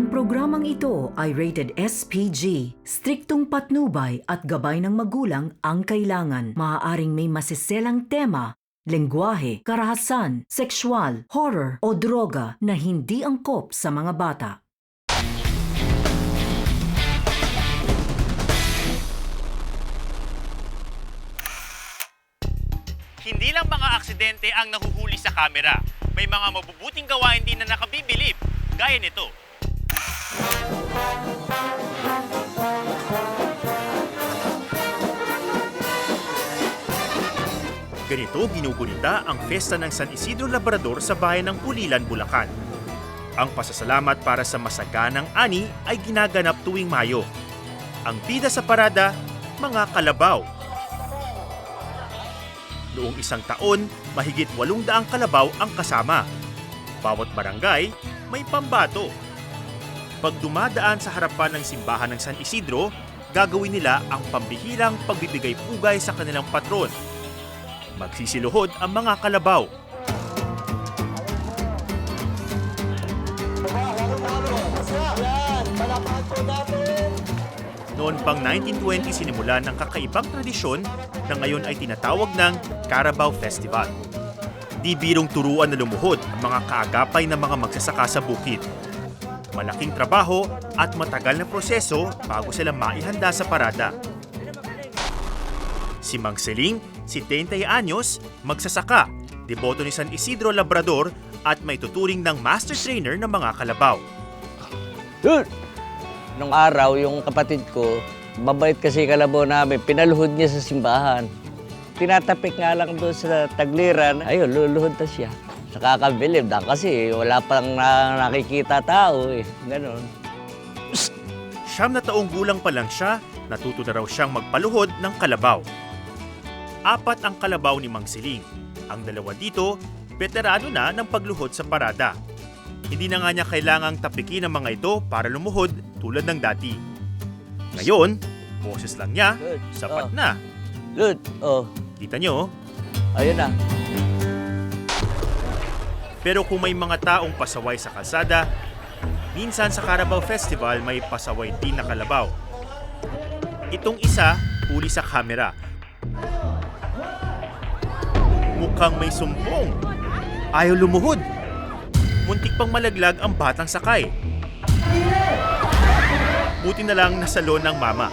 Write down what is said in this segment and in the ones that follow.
Ang programang ito ay rated SPG. Striktong patnubay at gabay ng magulang ang kailangan. Maaaring may masiselang tema, lengguwahe, karahasan, sexual, horror o droga na hindi angkop sa mga bata. Hindi lang mga aksidente ang nahuhuli sa kamera. May mga mabubuting gawain din na nakabibilib, gaya nito. Ganito ginugunita ang Fiesta ng San Isidro Labrador sa bayan ng Pulilan, Bulacan. Ang pasasalamat para sa masaganang ani ay ginaganap tuwing Mayo. Ang bida sa parada, mga kalabaw. Noong isang taon, mahigit 800 kalabaw ang kasama. Bawat barangay, may pambato. Pag dumadaan sa harapan ng simbahan ng San Isidro, gagawin nila ang pambihirang pagbibigay pugay sa kanilang patron. Magsisiluhod ang mga kalabaw. Noon pang 1920 sinimulan ang kakaibang tradisyon na ngayon ay tinatawag ng Carabao Festival. Di birong turuan na lumuhod ang mga kaagapay ng mga magsasaka sa bukid. Malaking trabaho at matagal na proseso bago sila maihanda sa parada. Si Mang Seling, si 30 anyos, magsasaka, deboto ni San Isidro Labrador at may tuturing ng master trainer ng mga kalabaw. Dude! Nung araw, yung kapatid ko, mabait kasi kalabaw namin, pinaluhod niya sa simbahan. Tinatapik nga lang doon sa tagliran, ayun, luluhod na siya. Nakakabilib na kasi wala pang na, nakikita tao eh. Ganon. Siyam na taong gulang pa lang siya, natuto na raw siyang magpaluhod ng kalabaw. Apat ang kalabaw ni Mang Siling. Ang dalawa dito, veterano na ng pagluhod sa parada. Hindi na nga niya kailangang tapikin ang mga ito para lumuhod tulad ng dati. Ngayon, boses lang niya, Good. sapat Oh. na. Good. Oh, Kita niyo? ayun na. Pero kung may mga taong pasaway sa kalsada, minsan sa Carabao Festival may pasaway din na kalabaw. Itong isa, huli sa kamera. Mukhang may sumbong. Ayaw lumuhod. Muntik pang malaglag ang batang sakay. Buti na lang nasalo ng mama.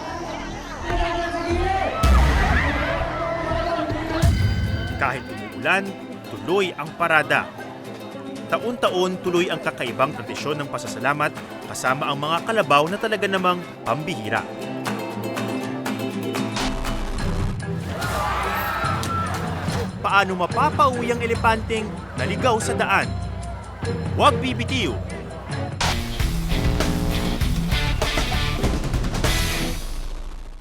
Kahit umuulan, tuloy ang parada. Taon-taon tuloy ang kakaibang tradisyon ng pasasalamat kasama ang mga kalabaw na talaga namang pambihira. Paano mapapauwi ang elepanteng naligaw sa daan? Huwag bibitiw!